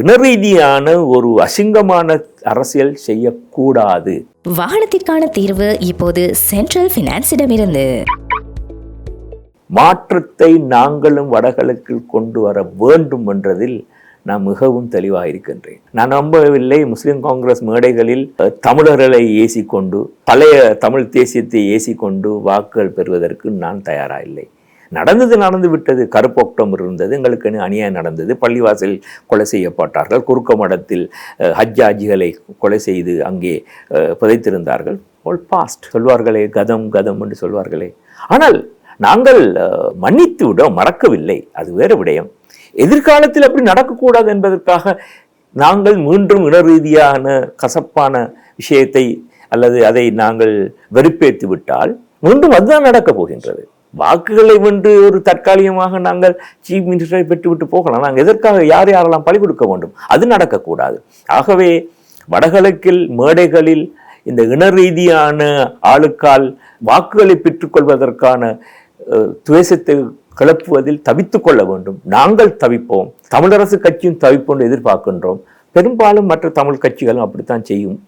இனரீதியான ஒரு அசிங்கமான அரசியல் செய்யக்கூடாது. வாகனத்திற்கான தீர்வு இப்போது சென்ட்ரல் பினான்ஸிடமிருந்து மாற்றத்தை நாங்களும் வடகிழக்கில் கொண்டு வர வேண்டும் என்றதில் நான் மிகவும் தெளிவாக இருக்கின்றேன். நான் நம்பவில்லை முஸ்லிம் காங்கிரஸ் மேடைகளில் தமிழர்களை ஏசிக்கொண்டு பழைய தமிழ் தேசியத்தை ஏசிக்கொண்டு வாக்குகள் பெறுவதற்கு நான் தயாராக இல்லை. நடந்தது நடந்து விட்டது கருப்பு அக்டோபர் இருந்தது எங்களுக்குன்னு அநியாயம் நடந்தது? பள்ளிவாசல் கொலை செய்யப்பட்டார்கள் குறுக்க மடத்தில் ஹஜ்ஜாஜிகளை கொலை செய்து அங்கே புதைத்திருந்தார்கள். ஆல் பாஸ்ட் சொல்வார்களே கதம் கதம் என்று சொல்வார்களே. ஆனால் நாங்கள் மன்னித்து விட மறக்கவில்லை அது வேறு விடயம். எதிர்காலத்தில் அப்படி நடக்கக்கூடாது என்பதற்காக நாங்கள் மீண்டும் இன ரீதியான கசப்பான விஷயத்தை அல்லது அதை நாங்கள் வெறுப்பேற்று விட்டால் மீண்டும் அதுதான் நடக்கப் போகின்றது. வாக்குகளை வென்று ஒரு தற்காலிகமாக நாங்கள் சீஃப் மினிஸ்டரை பெற்றுவிட்டு போகலாம். நாங்கள் எதற்காக யார் யாரெல்லாம் பழி கொடுக்க வேண்டும்? அது நடக்கக்கூடாது. ஆகவே வடகிழக்கில் மேடைகளில் இந்த இன ரீதியான ஆளுக்கால் வாக்குகளை பெற்றுக்கொள்வதற்கான துவேசத்தை துவேஷத்தை கிளப்புவதில் தவித்து கொள்ள வேண்டும். நாங்கள் தவிப்போம். தமிழரசு கட்சியும் தவிப்போம் என்று எதிர்பார்க்கின்றோம். பெரும்பாலும் மற்ற தமிழ் கட்சிகளும் அப்படித்தான் செய்யும்.